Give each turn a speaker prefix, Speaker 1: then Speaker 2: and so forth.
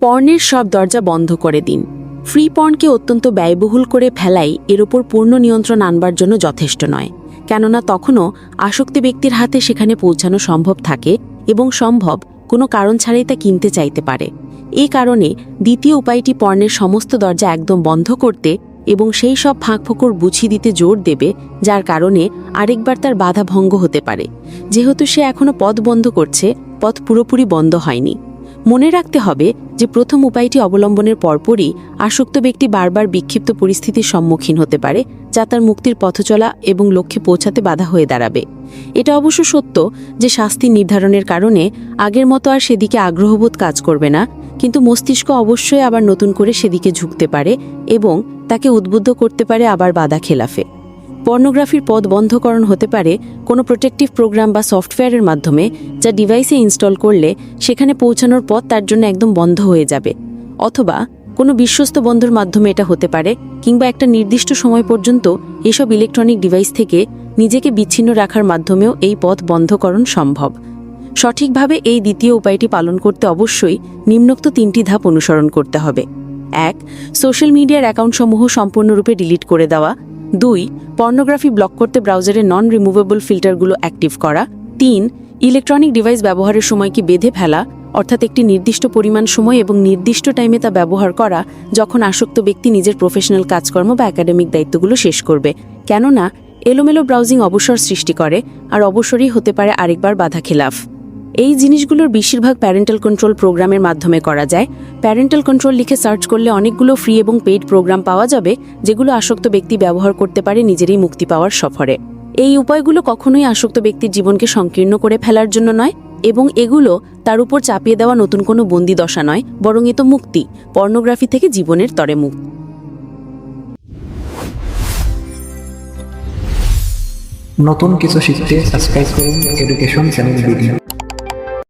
Speaker 1: পর্নের সব দরজা বন্ধ করে দিন। ফ্রি পর্নকে অত্যন্ত ব্যয়বহুল করে ফেলাই এর ওপর পূর্ণ নিয়ন্ত্রণ আনবার জন্য যথেষ্ট নয়। কেননা তখনও আসক্তি ব্যক্তির হাতে সেখানে পৌঁছানো সম্ভব থাকে এবং সম্ভব কোনো কারণ ছাড়াই তা কিনতে চাইতে পারে। এ কারণে দ্বিতীয় উপায়টি পর্ণের সমস্ত দরজা একদম বন্ধ করতে এবং সেই সব ফাঁক ফাঁকফোকর বুঝিয়ে দিতে জোর দেবে, যার কারণে আরেকবার তার বাধা ভঙ্গ হতে পারে। যেহেতু সে এখনও পথ বন্ধ করছে, পথ পুরোপুরি বন্ধ হয়নি। মনে রাখতে হবে যে প্রথম উপায়টি অবলম্বনের পরপরই আসক্ত ব্যক্তি বারবার বিক্ষিপ্ত পরিস্থিতির সম্মুখীন হতে পারে, যা তার মুক্তির পথচলা এবং লক্ষ্যে পৌঁছাতে বাধা হয়ে দাঁড়াবে। এটা অবশ্য সত্য যে শাস্তি নির্ধারণের কারণে আগের মতো আর সেদিকে আগ্রহবোধ কাজ করবে না, কিন্তু মস্তিষ্ক অবশ্যই আবার নতুন করে সেদিকে ঝুঁকতে পারে এবং তাকে উদ্বুদ্ধ করতে পারে আবার বাধা খেলাফে। পর্নোগ্রাফির পদ বন্ধকরণ হতে পারে কোনো প্রোটেক্টিভ প্রোগ্রাম বা সফটওয়্যারের মাধ্যমে যা ডিভাইসে ইনস্টল করলে সেখানে পৌঁছানোর পথ তার জন্য একদম বন্ধ হয়ে যাবে। অথবা কোনো বিশ্বস্ত বন্ধুর মাধ্যমে এটা হতে পারে কিংবা একটা নির্দিষ্ট সময় পর্যন্ত এসব ইলেকট্রনিক ডিভাইস থেকে নিজেকে বিচ্ছিন্ন রাখার মাধ্যমেও এই পথ বন্ধকরণ সম্ভব। সঠিকভাবে এই দ্বিতীয় উপায়টি পালন করতে অবশ্যই নিম্নোক্ত তিনটি ধাপ অনুসরণ করতে হবে। এক, সোশ্যাল মিডিয়ার অ্যাকাউন্টসমূহ সম্পূর্ণরূপে ডিলিট করে দেওয়া। দুই, পর্নোগ্রাফি ব্লক করতে ব্রাউজারে নন রিমুভেবল ফিল্টারগুলো অ্যাক্টিভ করা। তিন ইলেকট্রনিক ডিভাইস ব্যবহারের সময়কে বেঁধে ফেলা, অর্থাৎ একটি নির্দিষ্ট পরিমাণ সময় এবং নির্দিষ্ট টাইমে তা ব্যবহার করা, যখন আসক্ত ব্যক্তি নিজের প্রফেশনাল কাজকর্ম বা একাডেমিক দায়িত্বগুলো শেষ করবে। কেননা, এলোমেলো ব্রাউজিং অবসর সৃষ্টি করে, আর অবসরই হতে পারে আরেকবার বাধা খেলাফ। এই জিনিসগুলোর বেশিরভাগ প্যারেন্টাল কন্ট্রোল প্রোগ্রামের মাধ্যমে করা যায়। প্যারেন্টাল কন্ট্রোল লিখে সার্চ করলে অনেকগুলো ফ্রি এবং পেইড প্রোগ্রাম পাওয়া যাবে, যেগুলো আসক্ত ব্যক্তি ব্যবহার করতে পারে নিজেরই মুক্তি পাওয়ার সফরে। এই উপায়গুলো কখনোই আসক্ত ব্যক্তির জীবনকে সংকীর্ণ করে ফেলার জন্য নয় এবং এগুলো তার উপর চাপিয়ে দেওয়া নতুন কোনো বন্দি দশা নয়, বরং এ তো মুক্তি পর্নোগ্রাফি থেকে জীবনের তরে মুক্তি।
Speaker 2: নতুন কিছু শিখতে সাবস্ক্রাইব করুন এডুকেশন চ্যানেল ভিডিও